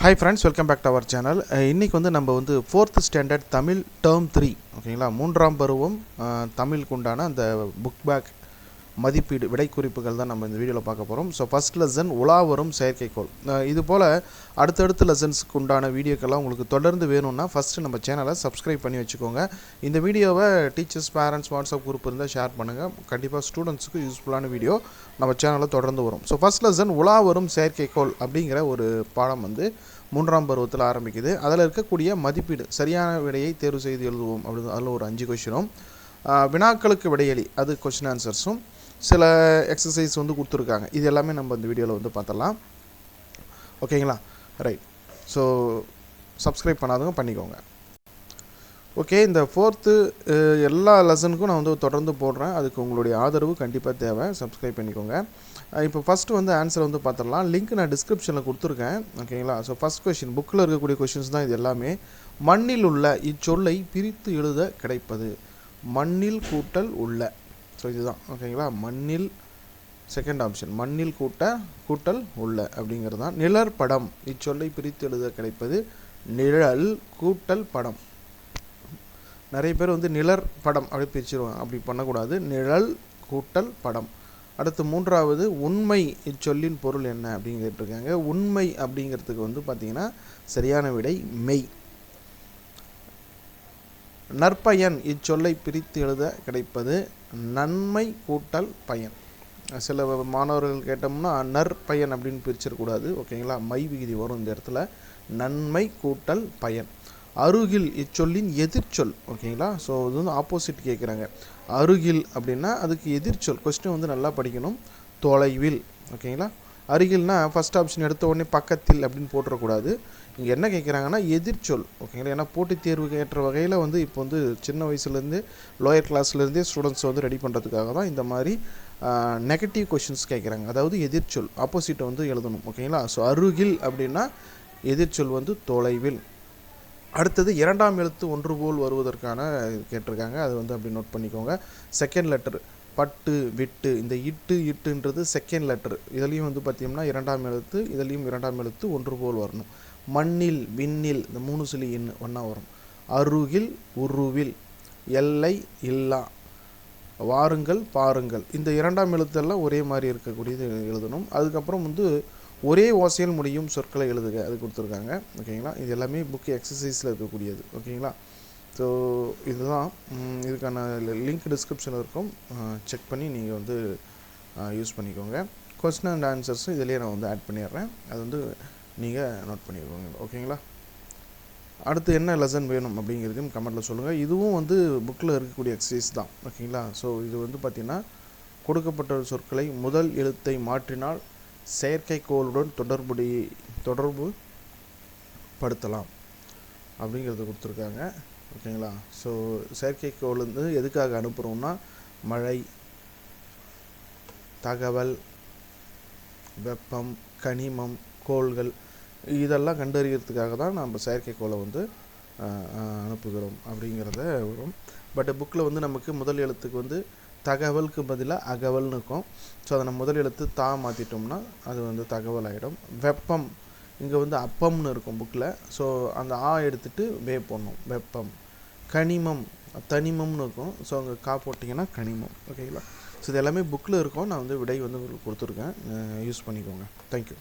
Hi friends welcome back to our channel இன்றைக்கி வந்து நம்ம வந்து fourth standard Tamil term three ஓகேங்களா மூன்றாம் பருவம் தமிழுக்கு உண்டான அந்த புக் பேக் மதிப்பீடு விடை குறிப்புகள் தான் நம்ம இந்த வீடியோவில் பார்க்க போகிறோம் ஸோ ஃபஸ்ட் லெசன் உலா வரும் செயற்கைக்கோள். இது போல் அடுத்தடுத்த லெசன்ஸுக்கு உண்டான வீடியோக்கெல்லாம் உங்களுக்கு தொடர்ந்து வேணும்னா ஃபஸ்ட்டு நம்ம சேனலை சப்ஸ்கிரைப் பண்ணி வச்சுக்கோங்க. இந்த வீடியோவை டீச்சர்ஸ் பேரண்ட்ஸ் வாட்ஸ்அப் குரூப் இருந்தால் ஷேர் பண்ணுங்கள் கண்டிப்பாக ஸ்டூடெண்ட்ஸுக்கு யூஸ்ஃபுல்லான வீடியோ நம்ம சேனலில் தொடர்ந்து வரும். ஸோ ஃபஸ்ட் லெசன் உலா வரும் செயற்கைக்கோள் அப்படிங்கிற ஒரு பாடம் வந்து மூன்றாம் பருவத்தில் ஆரம்பிக்குது. அதில் இருக்கக்கூடிய மதிப்பீடு சரியான விடையை தேர்வு செய்து எழுதுவோம். அப்படி அதில் ஒரு அஞ்சு கொஷினும் வினாக்களுக்கு விடையளி அது கொஷின் ஆன்சர்ஸும் சில எக்ஸசைஸ் வந்து கொடுத்துருக்காங்க. இது எல்லாமே நம்ம இந்த வீடியோவில் வந்து பார்த்தலாம் ஓகேங்களா ரைட் ஸோ சப்ஸ்கிரைப் பண்ணாதவங்க பண்ணிக்கோங்க. ஓகே இந்த ஃபோர்த்து எல்லா லெசனுக்கும் நான் வந்து தொடர்ந்து போடுறேன். அதுக்கு உங்களுடைய ஆதரவு கண்டிப்பாக தேவை. சப்ஸ்கிரைப் பண்ணிக்கோங்க. இப்போ ஃபஸ்ட்டு வந்து ஆன்சர் வந்து பார்த்துடலாம் லிங்க் நான் டிஸ்கிரிப்ஷனில் கொடுத்துருக்கேன். ஓகேங்களா ஸோ ஃபஸ்ட் கொஷின் புக்கில் இருக்கக்கூடிய கொஷின்ஸ் தான் இது எல்லாமே. மண்ணில் உள்ள இச்சொல்லை பிரித்து எழுத கிடைப்பது. மண்ணில் கூட்டல் உள்ள. ஸோ இதுதான். ஓகேங்களா மண்ணில் செகண்ட் ஆப்ஷன் மண்ணில் கூட்ட கூட்டல் உள்ள அப்படிங்கிறது தான். நிழற் படம். இச்சொல்லை பிரித்து எழுத கிடைப்பது நிழல் கூட்டல் படம். நிறைய பேர் வந்து நிழற் படம் அப்படி பிரிச்சிருவாங்க. அப்படி பண்ணக்கூடாது. நிழல் கூட்டல் படம். அடுத்து மூன்றாவது உண்மை. இச்சொல்லின் பொருள் என்ன அப்படின்னு கேட்டிருக்காங்க. உண்மை அப்படிங்கிறதுக்கு வந்து பார்த்தீங்கன்னா சரியான விடை மெய். நற்பயன். இச்சொல்லை பிரித்து எழுத கிடைப்பது நன்மை கூட்டல் பயன். சில மாணவர்கள் கேட்டோம்னா நற்பயன் அப்படின்னு பிரிச்சிடக்கூடாது. ஓகேங்களா? மை விகுதி வரும் இந்த இடத்துல. நன்மை கூட்டல் பயன். அருகில் இச்சொல்லின் எதிர்ச்சொல். ஓகேங்களா? ஸோ இது வந்து ஆப்போசிட் கேட்குறாங்க. அருகில் அப்படின்னா அதுக்கு எதிர்ச்சொல். கொஸ்டின் வந்து நல்லா படிக்கணும். தொலைவில். ஓகேங்களா? அருகில்னா ஃபஸ்ட் ஆப்ஷன் எடுத்த உடனே பக்கத்தில் அப்படின்னு போட்டுறக்கூடாது. இங்கே என்ன கேட்குறாங்கன்னா எதிர்ச்சொல் ஓகேங்களா ஏன்னா போட்டித் தேர்வுக்கு ஏற்ற வகையில் வந்து இப்போ வந்து சின்ன வயசுலேருந்து லோயர் கிளாஸ்லேருந்தே ஸ்டூடெண்ட்ஸ் வந்து ரெடி பண்ணுறதுக்காக தான் இந்த மாதிரி நெகட்டிவ் கொஷின்ஸ் கேட்குறாங்க அதாவது எதிர்ச்சொல் ஆப்போசிட்டை வந்து எழுதணும் ஓகேங்களா ஸோ அருகில் அப்படின்னா எதிர்ச்சொல் வந்து தொலைவில். அடுத்தது இரண்டாம் எழுத்து ஒன்று போல் வருவதற்கான கேட்டிருக்காங்க. அது வந்து அப்படி நோட் பண்ணிக்கோங்க. செகண்ட் லெட்டர் பட்டு விட்டு இந்த இட்டு இட்டுன்றது செகண்ட் லெட்டர் இதுலேயும் வந்து பார்த்தீங்கன்னா இரண்டாம் எழுத்து இதுலேயும் இரண்டாம் எழுத்து ஒன்று போல் வரணும். மண்ணில் விண்ணில் இந்த மூணு சிலி எண் ஒன்றா வரும். அருகில் உருவில். எல்லை இல்லா. வாருங்கள் பாருங்கள். இந்த இரண்டாம் எழுத்தெல்லாம் ஒரே மாதிரி இருக்கக்கூடியது எழுதணும். அதுக்கப்புறம் வந்து ஒரே ஓசையில் முடியும் சொற்களை எழுதுக. அது கொடுத்துருக்காங்க. ஓகேங்களா? இது எல்லாமே புக்கு எக்ஸசைஸில் இருக்கக்கூடியது. ஓகேங்களா? ஸோ இதுதான் இதுக்கான லிங்க் டிஸ்கிரிப்ஷனில் இருக்கும். செக் பண்ணி நீங்கள் வந்து யூஸ் பண்ணிக்கோங்க. கொஸ்டின் அண்ட் ஆன்சர்ஸும் இதிலேயே நான் வந்து ஆட் பண்ணிடுறேன். அது வந்து நீங்கள் நோட் பண்ணிக்கோங்க. ஓகேங்களா அடுத்து என்ன லெசன் வேணும் அப்படிங்கிறதையும் கமெண்ட்டில் சொல்லுங்கள் இதுவும் வந்து புக்கில் இருக்கக்கூடிய எக்ஸசைஸ் தான். ஓகேங்களா ஸோ இது வந்து பார்த்திங்கன்னா கொடுக்கப்பட்ட சொற்களை முதல் எழுத்தை மாற்றினால் செயற்கைக்கோளுடன் தொடர்புடைய தொடர்பு படுத்தலாம் அப்படிங்கிறத கொடுத்துருக்காங்க. ஓகேங்களா? ஸோ செயற்கைக்கோள் வந்து எதுக்காக அனுப்புகிறோம்னா மழை தகவல் வெப்பம் கனிமம் கோள்கள் இதெல்லாம் கண்டறியறதுக்காக தான் நம்ம செயற்கைக்கோளை வந்து அனுப்புகிறோம் அப்படிங்கிறத வரும் பட் புக்கில் வந்து நமக்கு முதல் எழுத்துக்கு வந்து தகவலுக்கு பதிலாக அகவல்னு இருக்கும். ஸோ அதை நம்ம முதல் எழுத்து தா மாற்றிட்டோம்னா அது வந்து தகவல் ஆகிடும் வெப்பம் இங்கே வந்து அப்பம்னு இருக்கும் புக்கில் ஸோ அந்த ஆ எடுத்துட்டு வே போடணும். வெப்பம். கனிமம். தனிமம்னு இருக்கும். ஸோ அங்கே கா போட்டிங்கன்னா கனிமம். ஓகேங்களா ஸோ இது எல்லாமே புக்கில் இருக்கும். நான் வந்து விடை வந்து உங்களுக்கு கொடுத்துருக்கேன். யூஸ் பண்ணிக்கோங்க. தேங்க்யூ